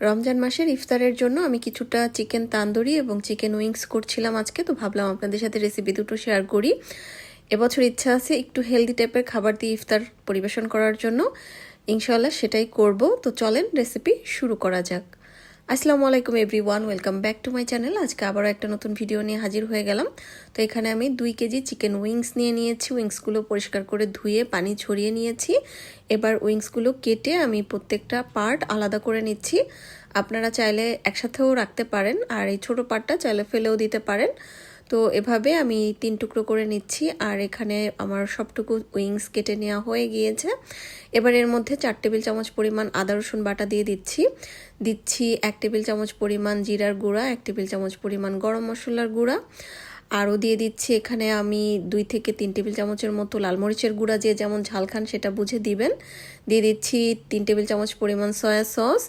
রমজান মাসের ইফতারের জন্য আমি কিছুটা চিকেন তান্দুরি এবং চিকেন উইংস করছিলাম আজকে, তো ভাবলাম আপনাদের সাথে রেসিপি দুটো শেয়ার করি। এবছর ইচ্ছা আছে একটু হেলদি টাইপের খাবার দিয়ে ইফতার পরিবেশন করার জন্য। ইনশাল্লাহ সেটাই করব। তো চলেন রেসিপি শুরু করা যাক। আসসালামু আলাইকুম everyone welcome back to my channel. আজকে আবারও একটা নতুন ভিডিও নিয়ে হাজির হয়ে গেলাম। তো এখানে আমি দুই কেজি চিকেন উইংস নিয়ে নিয়েছি। উইংসগুলো পরিষ্কার করে ধুয়ে পানি ছড়িয়ে নিয়েছি। এবার উইংসগুলো কেটে আমি প্রত্যেকটা পার্ট আলাদা করে নিচ্ছি। আপনারা চাইলে একসাথেও রাখতে পারেন, আর এই ছোটো পার্টটা চাইলে ফেলেও দিতে পারেন। তো এভাবে আমি তিন টুকরো করে নিচ্ছি, আর এখানে আমার সবটুকু উইংস কেটে নেওয়া হয়ে গিয়েছে। এবার এর মধ্যে চার টেবিল চামচ পরিমাণ আদা, রসুন বাটা দিয়ে দিচ্ছি। দিচ্ছি এক টেবিল চামচ পরিমাণ জিরার গুঁড়া, এক টেবিল চামচ পরিমাণ গরম মশলার গুঁড়া। আরও দিয়ে দিচ্ছি এখানে আমি দুই থেকে তিন টেবিল চামচের মতো লাল মরিচের গুঁড়া, যে যেমন ঝাল খান সেটা বুঝে দিবেন। দিয়ে দিচ্ছি তিন টেবিল চামচ পরিমাণ সয়া সস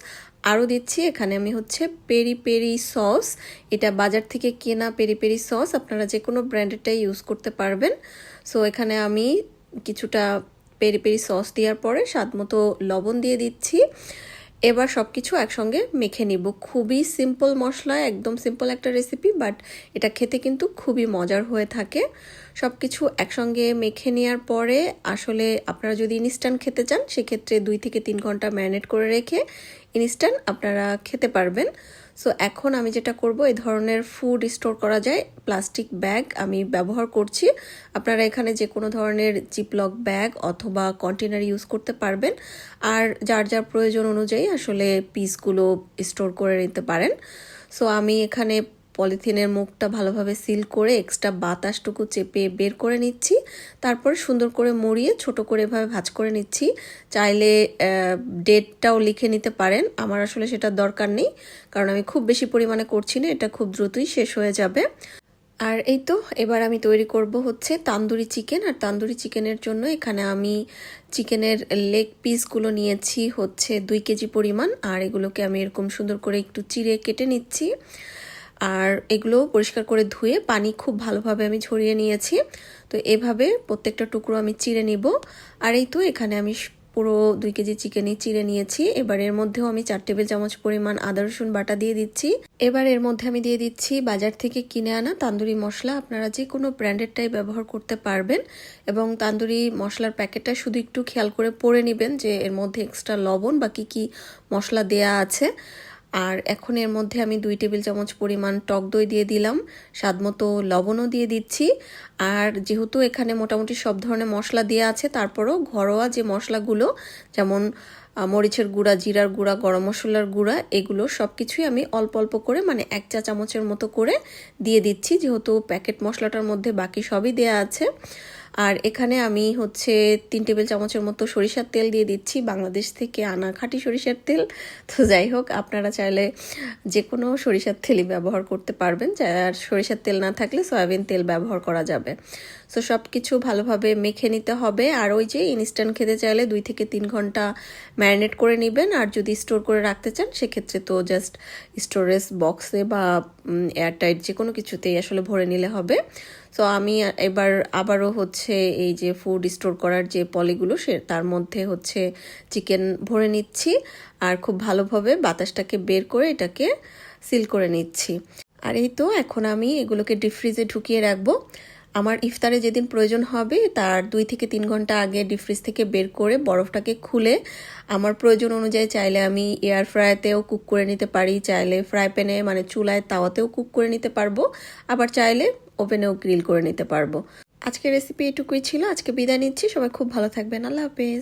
আরও দিচ্ছি। এখানে আমি হচ্ছে পেরি পেরি সস। এটা বাজার থেকে কেনা পেরি পেরি সস। আপনারা যে কোনো ব্র্যান্ডেরটাই ইউজ করতে পারবেন। সো এখানে আমি কিছুটা পেরি পেরি সস দেওয়ার পরে স্বাদ মতো লবণ দিয়ে দিচ্ছি। এবার সব কিছু একসঙ্গে মেখে নিব। খুবই সিম্পল মশলা, একদম সিম্পল একটা রেসিপি বাট এটা খেতে কিন্তু খুবই মজার হয়ে থাকে। সব কিছু একসঙ্গে মেখে নেওয়ার পরে আসলে আপনারা যদি ইনস্ট্যান্ট খেতে চান, সেক্ষেত্রে দুই থেকে তিন ঘণ্টা ম্যারিনেট করে রেখে ইনস্ট্যান্ট আপনারা খেতে পারবেন। সো এখন আমি যেটা করব, এই ধরনের ফুড স্টোর করা যায়। প্লাস্টিক ব্যাগ আমি ব্যবহার করছি। আপনারা এখানে যে কোনো ধরনের জিপলক ব্যাগ অথবা কন্টেনার ইউজ করতে পারবেন। আর যার যার প্রয়োজন অনুযায়ী আসলে পিসগুলো স্টোর করে নিতে পারেন। সো আমি এখানে পলিথিনের মুখটা ভালোভাবে সিল করে এক্সট্রা বাতাসটুকু চেপে বের করে নিচ্ছি। তারপর সুন্দর করে মরিয়ে ছোট করে এভাবে ভাজ করে নিচ্ছি। চাইলে ডেটটাও লিখে নিতে পারেন। আমার আসলে সেটা দরকার নেই, কারণ আমি খুব বেশি পরিমাণে করছি না, এটা খুব দ্রুতই শেষ হয়ে যাবে। আর এই তো, এবার আমি তৈরি করব হচ্ছে তান্দুরি চিকেন। আর তান্দুরি চিকেনের জন্য এখানে আমি চিকেনের লেগ পিসগুলো নিয়েছি হচ্ছে দুই কেজি পরিমাণ। আর এগুলোকে আমি এরকম সুন্দর করে একটু চিড়ে কেটে নিচ্ছি। আর এগুলো পরিষ্কার করে ধুয়ে পানি খুব ভালোভাবে আমি ছড়িয়ে নিয়েছি। তো এভাবে প্রত্যেকটা টুকরো আমি চিড়ে নিব। আর এই তো এখানে আমি পুরো দুই কেজি চিকেনই চিড়ে নিয়েছি। এবার এর মধ্যেও আমি চার টেবিল চামচ পরিমাণ আদা, রসুন বাটা দিয়ে দিচ্ছি। এবার এর মধ্যে আমি দিয়ে দিচ্ছি বাজার থেকে কিনে আনা তান্দুরি মশলা। আপনারা যে কোনো ব্র্যান্ডেরটাই ব্যবহার করতে পারবেন এবং তান্দুরি মশলার প্যাকেটটা শুধু একটু খেয়াল করে পরে নেবেন যে এর মধ্যে এক্সট্রা লবণ বা কী কী মশলা দেয়া আছে। আর এখন এর মধ্যে আমি দুই টেবিল চামচ পরিমাণ টক দই দিয়ে দিলাম, স্বাদ মতো লবণও দিয়ে দিচ্ছি। আর যেহেতু এখানে মোটামুটি সব ধরনের মশলা দেওয়া আছে, তারপরও ঘরোয়া যে মশলাগুলো, যেমন মরিচের গুঁড়া, জিরার গুঁড়া, গরম মশলার গুঁড়া, এগুলো সব কিছুই আমি অল্প অল্প করে মানে এক চা চামচের মতো করে দিয়ে দিচ্ছি, যেহেতু প্যাকেট মশলাটার মধ্যে বাকি সবই দেয়া আছে। আর এখানে আমি হচ্ছে তিন টেবিল চামচের মতো সরিষার তেল দিয়ে দিচ্ছি। বাংলাদেশ থেকে আনা খাঁটি সরিষার তেল। তো যাই হোক, আপনারা চাইলে যে কোনো সরিষার তেলই ব্যবহার করতে পারবেন। আর সরিষার তেল না থাকলে সয়াবিন তেল ব্যবহার করা যাবে। সো সব কিছু ভালোভাবে মেখে নিতে হবে। আর ওই যে ইনস্ট্যান্ট খেতে চাইলে দুই থেকে তিন ঘণ্টা ম্যারিনেট করে নেবেন। আর যদি স্টোর করে রাখতে চান, সেক্ষেত্রে তো জাস্ট স্টোরেজ বক্সে বা এয়ারটাইট যে কোনো কিছুতেই আসলে ভরে নিলে হবে। সো আমি এবার আবারও হচ্ছে এই যে ফুড স্টোর করার যে পলিগুলো, সে তার মধ্যে হচ্ছে চিকেন ভরে নিচ্ছি আর খুব ভালোভাবে বাতাসটাকে বের করে এটাকে সিল করে নিচ্ছি। আর এই তো, এখন আমি এগুলোকে ডিপ ফ্রিজে ঢুকিয়ে রাখব। আমার ইফতারে যেদিন প্রয়োজন হবে, তার দুই থেকে তিন ঘণ্টা আগে ডিপ ফ্রিজ থেকে বের করে বরফটাকে খুলে আমার প্রয়োজন অনুযায়ী চাইলে আমি এয়ার ফ্রাইতেও কুক করে নিতে পারি, চাইলে ফ্রাই প্যানে মানে চুলায় তাওয়াতেও কুক করে নিতে পারব, আবার চাইলে ওভেনেও গ্রিল করে নিতে পারব। আজকের রেসিপি এটুকুই ছিল, আজকে বিদায় নিচ্ছি, সবাই খুব ভালো থাকবেন, আল্লাহ হাফেজ।